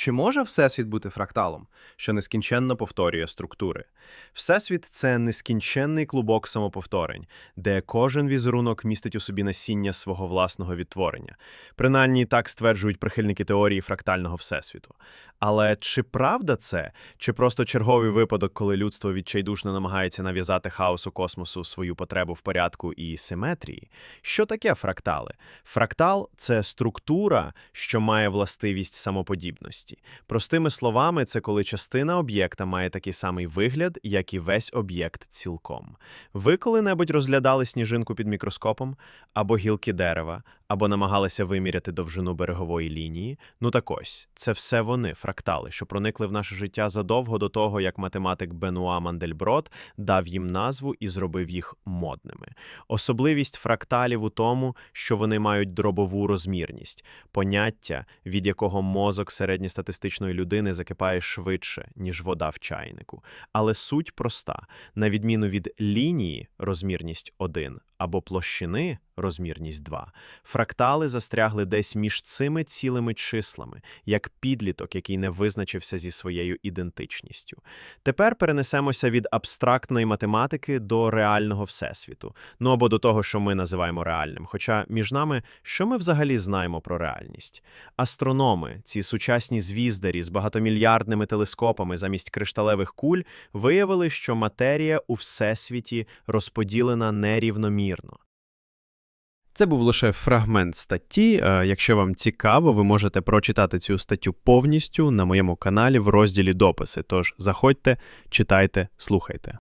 Чи може Всесвіт бути фракталом, що нескінченно повторює структури? Всесвіт це нескінченний клубок самоповторень, де кожен візерунок містить у собі насіння свого власного відтворення. Принаймні так стверджують прихильники теорії фрактального всесвіту. Але чи правда це, чи просто черговий випадок, коли людство відчайдушно намагається нав'язати хаосу космосу свою потребу в порядку і симетрії? Що таке фрактали? Фрактал це структура, що має властивість самоподібності. Простими словами, це коли частина об'єкта має такий самий вигляд, як і весь об'єкт цілком. Ви коли-небудь розглядали сніжинку під мікроскопом, або гілки дерева, або намагалися виміряти довжину берегової лінії? Ну так ось, це все вони, фрактали, що проникли в наше життя задовго до того, як математик Бенуа Мандельброд дав їм назву і зробив їх модними. Особливість фракталів у тому, що вони мають дробову розмірність, поняття, від якого мозок середньостатистичної людини закипає швидше, ніж вода в чайнику. Але суть проста: на відміну від лінії розмірність 1 або площини розмірність 2, фрактали застрягли десь між цими цілими числами, як підліток, який не визначився зі своєю ідентичністю. Тепер перенесемося від абстрактної математики до реального всесвіту, ну або до того, що ми називаємо реальним. Хоча між нами, що ми взагалі знаємо про реальність? Астрономи, ці сучасні звіздарі з багатомільярдними телескопами замість кришталевих куль, виявили, що матерія у всесвіті розподілена нерівномірно. Це був лише фрагмент статті. Е, Якщо вам цікаво, ви можете прочитати цю статтю повністю на моєму каналі в розділі дописи. Тож заходьте, читайте, слухайте.